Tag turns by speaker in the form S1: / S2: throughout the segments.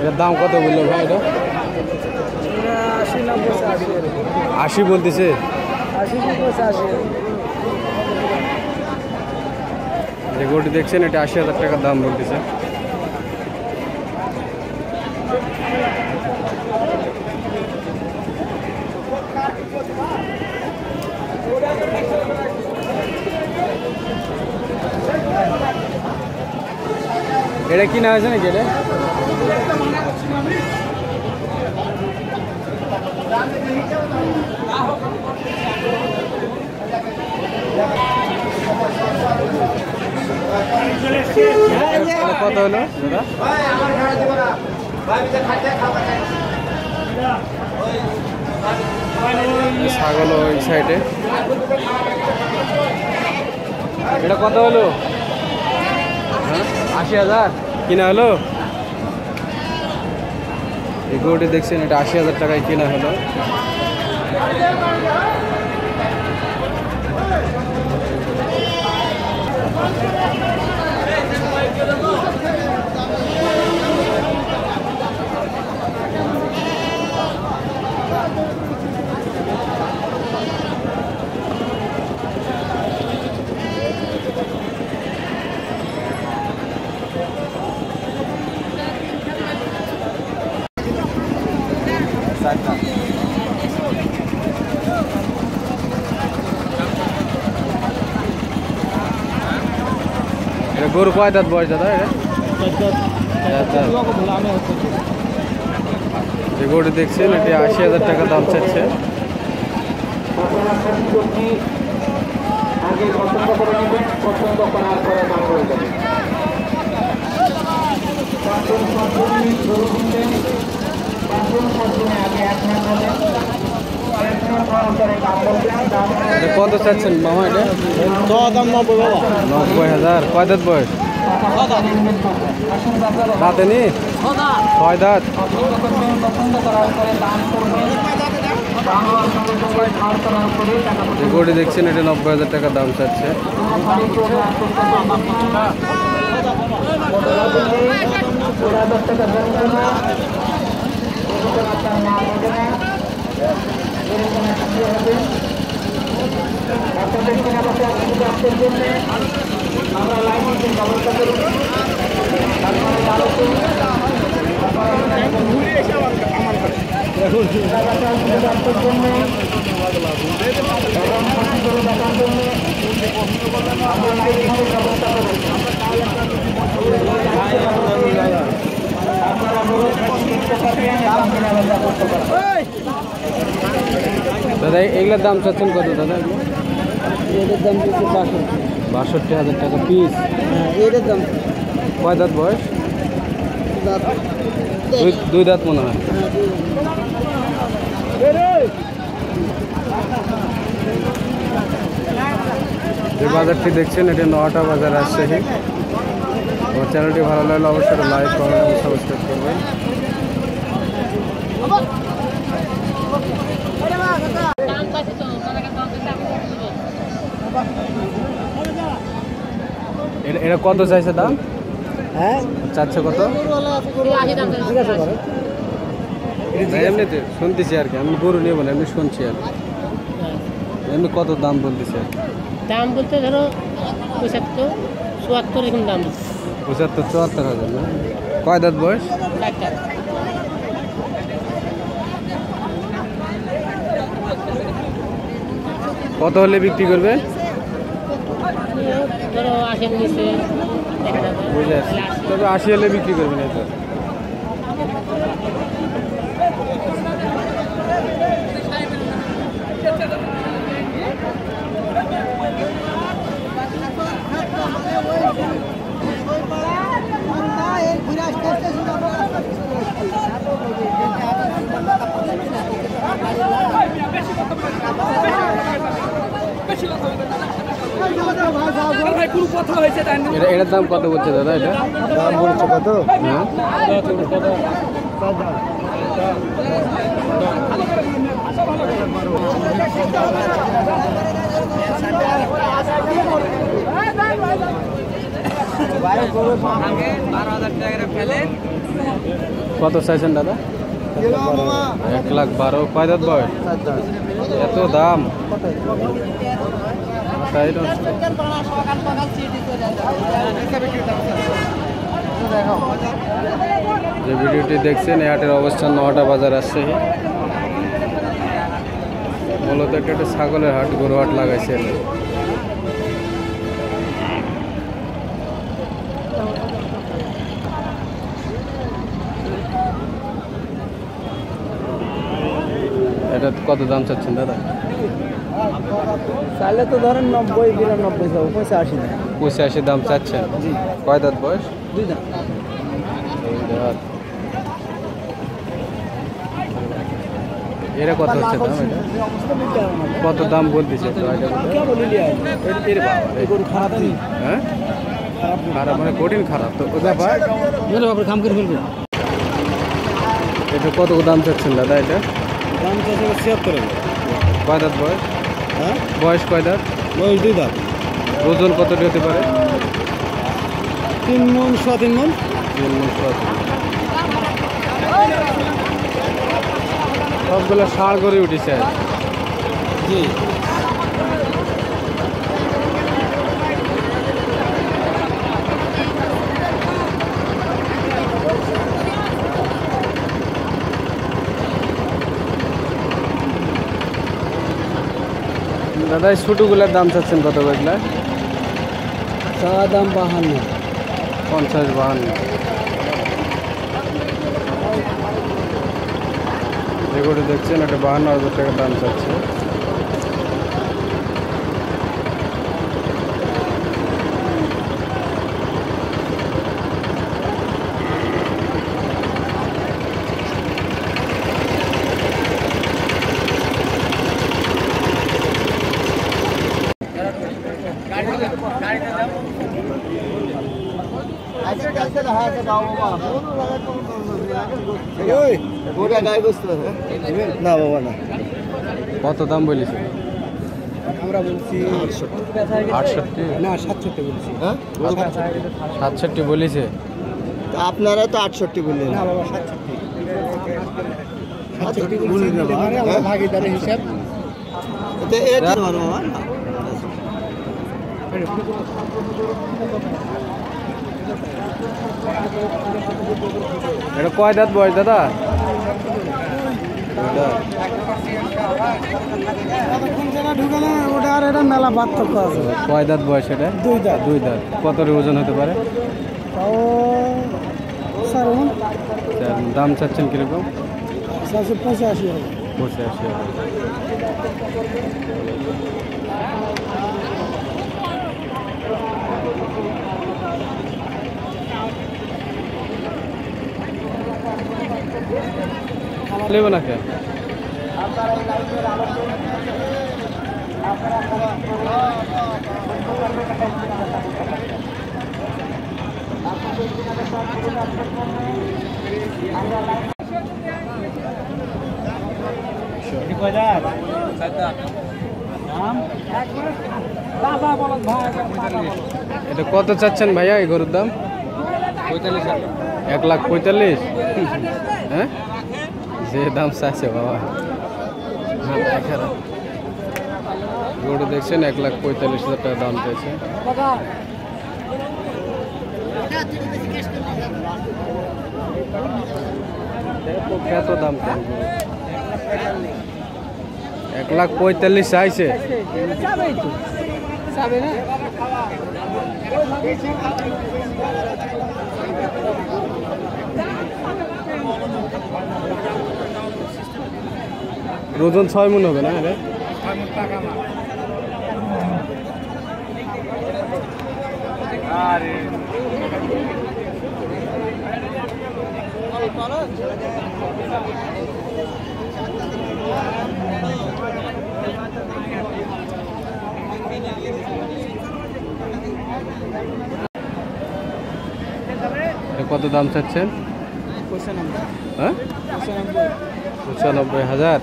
S1: এটার দাম কত বলল ভাই এটা?
S2: আশি
S1: বলতেছে। যে দেখছেন, এটা আশি হাজার টাকার দাম বলতেছে। এটা কিনা হয়েছে নাকি এটা? কত হলো? ছাগল ওই সাইডে এটা কত হলো? আশি হাজার কিনা হলো এই গরুটি দেখছেন এটা আশি হাজার টাকায় কেনা হলো এটা গরু কয় দাঁত বয়স দাদা এটা চার দাঁত। যে গরুটি দেখছেন এটি আশি হাজার টাকা দাম চাচ্ছে
S3: আগে পছন্দ করে নেবেন পছন্দ করার পরে দাম করে দেবেন পাঁচজন সরজনী গরু কিনবেন পাঁচজন সরজনী আগে এক মাস হবে এক মাস হওয়ার পরে দাম বলবেন দাম
S1: এটা কত চাচ্ছেন মামা এটা?
S2: দাম নব্বই বাবা
S1: নব্বই হাজার। কয় দাঁত বয়স? দাঁতে নি ছয় দাঁত? গরুটি দেখছেন এটা নব্বই হাজার টাকা দাম চাচ্ছে।
S3: টাকা
S1: দাদা এগুলোর দাম চাচ্ছেন কত দাদা?
S2: এটার দাম দিচ্ছে বাষট্টি।
S1: বাষট্টি হাজার টাকা পিস
S2: হ্যাঁ এটার দাম।
S1: কয় দাঁত বয়স?
S2: দাঁত
S1: দুই দাঁত মনে হয়। যে বাজারটি দেখছেন এটি নটা বাজার রাজশাহী। আমার চ্যানেলটি ভালো লাগলে অবশ্যই লাইক কমেন্ট এবং সাবস্ক্রাইব করবেন। এটা এটা কত চাইছে দাম?
S2: হ্যাঁ?
S1: চাচ্ছে কত? এমনিতে শুনতেছি আর কি আমি গরু নেব না এমনি শুনছি আর কি। এমনি কত দাম বলতেছি? আর
S4: দাম বলতে ধরো পঁচাত্তর চুয়াত্তর এরকম দাম।
S1: পঁচাত্তর চুয়াত্তর হাজার না? কয় দাঁত বয়স? কত হলে বিক্রি করবে?
S4: নিচে
S1: তবে আশি হলে বিক্রি করবেন এই এটা এটার দাম কত বলছে দাদা এটা?
S2: দাম বলছো কত?
S1: হ্যাঁ। কত চাইছেন দাদা? এক লাখ বারো। কয় দাঁত এত দাম? যে ভিডিওটি দেখছেন এই হাটের অবস্থান নহাটা বাজার আসছে। মূলত একটা ছাগলের হাট গরু হাট লাগাইছে এটা কত দাম চাচ্ছেন দাদা?
S2: চাইলে তো ধরেন নব্বই বিরানব্বই যাব পঁচাশি না
S1: পঁচাশি দাম চাচ্ছেন। কয় দাঁত বয়স?
S2: দুই দাম
S1: দাঁত। এরা কত হচ্ছে দাম এটা? কত দাম বলতেছে তো এটা?
S2: খারাপ
S1: হ্যাঁ? খারাপ মানে কঠিন খারাপ তো। ব্যাপার?
S4: কাম করে ফেলবে।
S1: এটা কত দাম চাচ্ছেন দাদা এটা?
S2: দাম চাষে ছিয়াত্তর
S1: কয় দাঁত বয়স?
S2: হ্যাঁ?
S1: বয়স কয় দাঁত?
S2: বয়স দুই দাঁত।
S1: ওজন কতটি হতে পারে?
S2: তিন মন ছ তিন মন।
S1: তিন মন মণ। সবগুলো সার করে উঠেছে।
S2: জি।
S1: দাদা এই ছোটোগুলোর দাম চাচ্ছেন কত এগুলা?
S2: চাওয়া দাম বাহান্ন।
S1: পঞ্চাশ বাহান্ন। যেগুলো দেখছেন একটা বাহান্ন হাজার টাকা দাম চাচ্ছে।
S2: না বাবা না
S1: কত দাম বলেছে?
S2: আমরা বলছি
S1: আটষট্টি।
S2: না সাতষট্টি বলছি।
S5: হ্যাঁ
S1: সাতষট্টি বলেছে
S5: আপনারা তো আটষট্টি বললেন।
S2: না বাবা সাতষট্টি। মানে ভাগিদারের হিসাব।
S5: এটা বাবা।
S1: এটা কয় দাঁত বয়স দাদা?
S2: ওটা আর এটা মেলা পার্থক্য আছে
S1: কয় দাঁত বয়স এটা?
S2: দুই দাঁত।
S1: দুই দাঁত। কত ওজন হতে পারে?
S2: তাও স্যার
S1: দাম চাচ্ছেন কীরকম?
S2: পঁচাশি।
S1: নেব না কে? এটা কত চাচ্ছেন ভাইয়া এই গরুর দাম? এক লাখ পঁয়তাল্লিশ? হ্যাঁ? যে দাম চাইছে বাবা। এখানে। গরু দেখছেন, এক লাখ পঁয়তাল্লিশ হাজার টাকা দাম পেয়েছে কত দাম এক লাখ পঁয়তাল্লিশ চাইছে। ওজন ছয় মন হবে না এটা? কত দাম চাচ্ছেন? হ্যাঁ? पचानबे हज़ार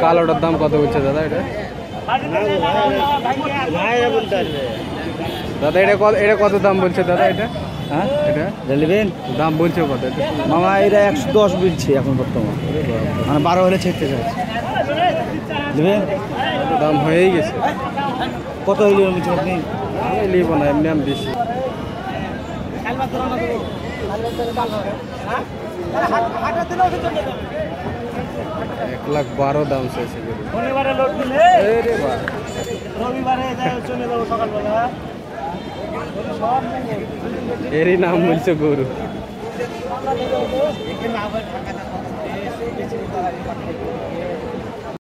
S1: কালোটার দাম কত হচ্ছে দাদা এটা দাদা এটা কত এটা কত দাম বলছে দাদা এটা? হ্যাঁ এটা?
S2: নেবেন
S1: দাম বলছে কত
S2: মামা এটা একশো দশ বলছে এখন বর্তমান। মানে বারো হলে ছেড়তে চাইছে। নেবেন
S1: দাম হয়েই গেছে।
S2: কত হইলে বলছেন আপনি?
S1: আমি নিব না এমনি আমি বেশি এক লাখ বারো দাম চাইছে। গরু। এই রে বাবা। এরই নাম বলছে গরু